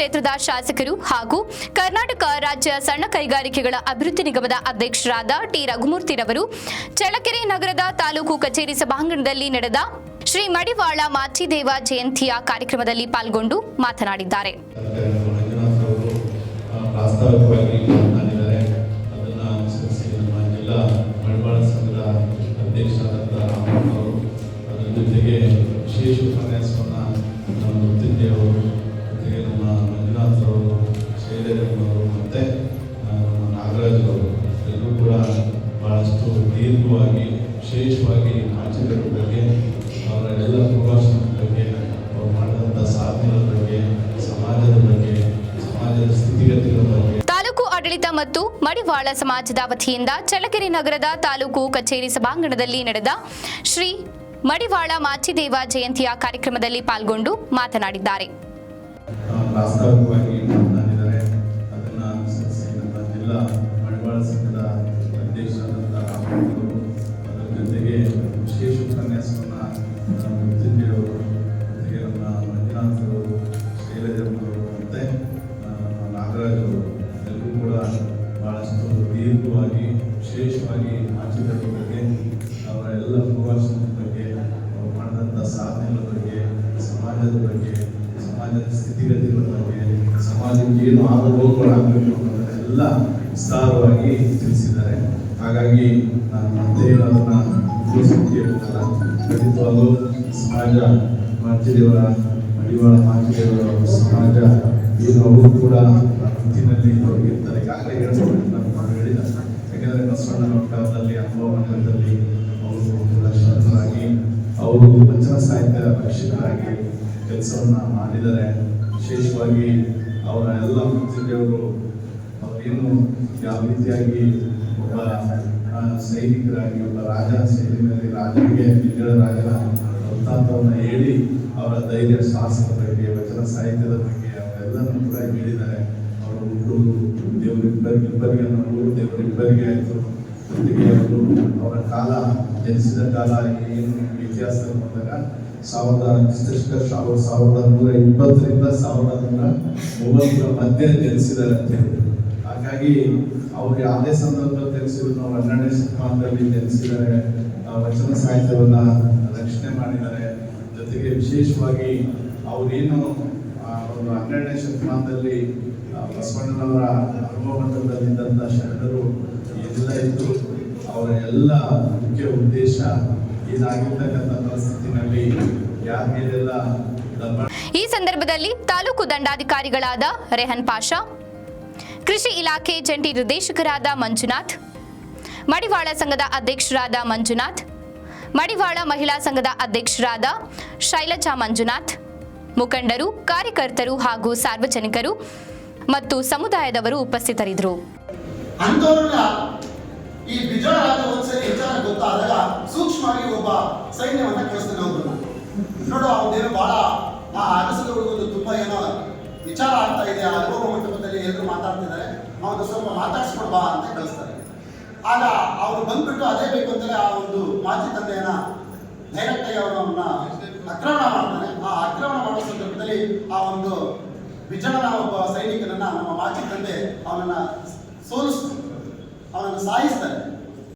ಕ್ಷೇತ್ರದ ಶಾಸಕರು ಹಾಗೂ ಕರ್ನಾಟಕ ರಾಜ್ಯ ಸಣ್ಣ ಕೈಗಾರಿಕೆಗಳ ಅಭಿವೃದ್ಧಿ ನಿಗಮದ ಅಧ್ಯಕ್ಷರಾದ ಟಿ. ರಘುಮೂರ್ತಿರವರು ಚಳ್ಳಕೆರೆ ನಗರದ ತಾಲೂಕು ಕಚೇರಿ ಸಭಾಂಗಣದಲ್ಲಿ ನಡೆದ ಶ್ರೀ ಮಡಿವಾಳ ಮಾಚಿದೇವ ಜಯಂತಿಯ ಕಾರ್ಯಕ್ರಮದಲ್ಲಿ ಪಾಲ್ಗೊಂಡು ಮಾತನಾಡಿದ್ದಾರೆ. ಮತ್ತು ನಮ್ಮ ನಾಗರಾಜ್ ಎಲ್ಲರೂ ಕೂಡ ಭಾಳಷ್ಟು ದೀರ್ಘವಾಗಿ ವಿಶೇಷವಾಗಿ ಆಚರಣೆ ಬಗ್ಗೆ ಅವರ ಎಲ್ಲ ಪ್ರವಾಸದ ಬಗ್ಗೆ ಅವ್ರು ಮಾಡಿದಂಥ ಸಾಧನೆಗಳ ಬಗ್ಗೆ ಸಮಾಜದ ಬಗ್ಗೆ ಸಮಾಜದ ಸ್ಥಿತಿಗತಿಗಳ ಬಗ್ಗೆ. ತಾಲೂಕು ಆಡಳಿತ ಮತ್ತು ಮಡಿವಾಳ ಸಮಾಜದ ವತಿಯಿಂದ ಚಳ್ಳಕೆರೆ ನಗರದ ತಾಲೂಕು ಕಚೇರಿ ಸಭಾಂಗಣದಲ್ಲಿ ನಡೆದ ಶ್ರೀ ಮಡಿವಾಳ ಮಾಚಿದೇವ ಜಯಂತಿಯ ಕಾರ್ಯಕ್ರಮದಲ್ಲಿ ಪಾಲ್ಗೊಂಡು ಮಾತನಾಡಿದ್ದಾರೆ. ನಮ್ಮ ಬಂಡವಾಳ ಸಂಘದ ಅಧ್ಯಕ್ಷರಾದಂಥ ರಾಮಣ್ಣವರು ಜೊತೆಗೆ ವಿಶೇಷ ಉಪನ್ಯಾಸವನ್ನು ಮೃತ್ಯುಂಜಯವರು ಜೊತೆಗೆ ನಮ್ಮ ಮಂಜುನಾಥ್ ಅವರು ಎಲ್ಲರೂ ಕೂಡ ಭಾಳಷ್ಟು ದೀರ್ಘವಾಗಿ, ವಿಶೇಷವಾಗಿ ಆಚರಣೆ ಬಗ್ಗೆ, ಅವರ ಎಲ್ಲ ಪ್ರವಾಸದ ಬಗ್ಗೆ, ಅವರು ಮಾಡಿದಂಥ ಸಾಧನೆಗಳ ಬಗ್ಗೆ, ಸಮಾಜದ ಬಗ್ಗೆ, ಸಮಾಜದ ಸ್ಥಿತಿಗತಿಗಳ ಬಗ್ಗೆ, ಸಮಾಜಕ್ಕೆ ಏನು ಆಗುಭೋಗಗಳಾಗಬೇಕು ಅನ್ನೋದನ್ನೆಲ್ಲ ವಿಸ್ತಾರವಾಗಿ ತಿಳಿಸಿದ್ದಾರೆ. ಹಾಗಾಗಿ ನಾನು ಮತ್ತೆ ಅದನ್ನು ಸಮಾಜ ಮಾಚಿದೇವರ, ಮಡಿವಾಳ ಮಾಚಿದೇವರ ಸಮಾಜ ಅವರು ಕೂಡ ವೃತ್ತಿನಲ್ಲಿ ತೊಡಗಿರ್ತಾರೆ ಈಗಾಗಲೇ ಹೇಳ್ಬೋದು ನಾನು ಹೇಳಿದ ಯಾಕೆಂದರೆ ಬಸವಣ್ಣ ಮಟ್ಟದಲ್ಲಿ ಅನುಭವ ಅವರು ಲಕ್ಷಣರಾಗಿ ಅವರು ವಚನ ಸಾಹಿತ್ಯ ರಕ್ಷಕರಾಗಿ ಕೆಲಸವನ್ನು ಮಾಡಿದ್ದಾರೆ. ವಿಶೇಷವಾಗಿ ಅವರ ಎಲ್ಲ ವೃತ್ತಿದೇವರು ಅವರೇನು ಯಾವ ರೀತಿಯಾಗಿ ಒಬ್ಬ ಸೈನಿಕರಾಗಿ, ಒಬ್ಬ ರಾಜನ ಸೈನಿಕರಲ್ಲಿ ರಾಜನಿಗೆ ಇಂಗಳ ರಾಜನ ವೃತ್ತಾಂತವನ್ನು ಹೇಳಿ ಅವರ ಧೈರ್ಯ, ಸಾಹಸದ ಬಗ್ಗೆ, ವಚನ ಸಾಹಿತ್ಯದ ಬಗ್ಗೆ ಅವರೆಲ್ಲನೂ ಕೂಡ ಹೇಳಿದ್ದಾರೆ. ಅವರ ಹುಡುಗರು ದೇವರಿಬ್ಬರಿಗೆ ಇಬ್ಬರಿಗೆ ನೋಡು ದೇವರಿಬ್ಬರಿಗೆ ಆಯಿತು. ಜೊತೆಗೆ ಅವರು ಅವರ ಕಾಲ, ಜನಿಸಿದ ಕಾಲ, ಏನು ಇತಿಹಾಸ ಬಂದಾಗ ಸಾವಿರದ ಕ್ರಿಸ್ತಶಕ ಸಾವಿರ ಸಾವಿರದ ನೂರ ಇಪ್ಪತ್ತರಿಂದ ಸಾವಿರದ ನೂರ ಮೂವತ್ತರ ಮಧ್ಯೆ ಜನಿಸಿದ್ದಾರೆ ಅಂತ ಹೇಳಿ ಹಾಗಾಗಿ ಅವರು ಯಾವುದೇ ಸಂದರ್ಭದಲ್ಲಿ ತಿಳಿಸಿದ್ರು, ನಾವು ಹನ್ನೆರಡನೇ ಶತಮಾನದಲ್ಲಿ ಜನಿಸಿದ್ದಾರೆ ಆ ವಚನ ಸಾಹಿತ್ಯವನ್ನ ರಕ್ಷಣೆ ಮಾಡಿದ್ದಾರೆ. ಜೊತೆಗೆ ವಿಶೇಷವಾಗಿ ಅವರೇನು ಒಂದು ಹನ್ನೆರಡನೇ ಶತಮಾನದಲ್ಲಿ ಬಸವಣ್ಣನವರ ಅನುಭವದಲ್ಲಿದ್ದಂಥ ಶರಣರು ಎಲ್ಲ ಇದ್ದು ಅವರ ಎಲ್ಲ ಮುಖ್ಯ ಉದ್ದೇಶ ಇದಾಗಿರ್ತಕ್ಕಂಥ ಪರಿಸ್ಥಿತಿನಲ್ಲಿ ಯಾರ ಮೇಲೆಲ್ಲ ಈ ಸಂದರ್ಭದಲ್ಲಿ ತಾಲೂಕು ದಂಡಾಧಿಕಾರಿಗಳಾದ ರೆಹನ್ ಪಾಷಾ ಕೃಷಿ ಇಲಾಖೆ ಜಂಟಿ ನಿರ್ದೇಶಕರಾದ ಮಂಜುನಾಥ್, ಮಡಿವಾಳ ಸಂಘದ ಅಧ್ಯಕ್ಷರಾದ ಮಂಜುನಾಥ್, ಮಡಿವಾಳ ಮಹಿಳಾ ಸಂಘದ ಅಧ್ಯಕ್ಷರಾದ ಶೈಲಜಾ ಮಂಜುನಾಥ್, ಮುಖಂಡರು, ಕಾರ್ಯಕರ್ತರು ಹಾಗೂ ಸಾರ್ವಜನಿಕರು ಮತ್ತು ಸಮುದಾಯದವರು ಉಪಸ್ಥಿತರಿದ್ದರು. ಈ ಬಿಜಾರ ರಾಜ ವಿಚಾರ ಗೊತ್ತಾದಾಗ ಸೂಕ್ಷ್ಮವಾಗಿ ಒಬ್ಬ ಸೈನ್ಯವನ್ನ ಕಳಿಸ್ತಾನೆ ನೋಡು ಅವನೇನು ಬಹಳ ಆ ಅರಸರುಗಳಿಗೊಂದು ತುಂಬಾ ಏನೋ. ವಿಚಾರ ಆಗ್ತಾ ಇದೆ, ಆ ಅನುಭವ ಮಂಟಪದಲ್ಲಿ ಎಲ್ಲರೂ ಮಾತಾಡ್ತಿದ್ದಾರೆ. ಅವನು ಸ್ವಲ್ಪ ಮಾತಾಡ್ಸ್ಕೊಡ್ ಬಾ ಅಂತ ಕಳಿಸ್ತಾರೆ. ಆಗ ಅವರು ಬಂದ್ಬಿಟ್ಟು ಅದೇ ಬೇಕು ಅಂತಲೇ ಆ ಒಂದು ಮಾಜಿ ತಂದೆಯನ್ನ ಆಗಿ ಅವನನ್ನ ಆಕ್ರಮಣ ಮಾಡ್ತಾನೆ ಆ ಆಕ್ರಮಣ ಮಾಡೋ ಸಂದರ್ಭದಲ್ಲಿ ಆ ಒಂದು ವಿಜಯನ ಒಬ್ಬ ಸೈನಿಕನನ್ನ ನಮ್ಮ ಮಾಜಿ ತಂದೆ ಅವನನ್ನ ಸೋಲಿಸ್ತಾರೆ. ಅವನನ್ನು ಸಾಯಿಸ್ತಾರೆ.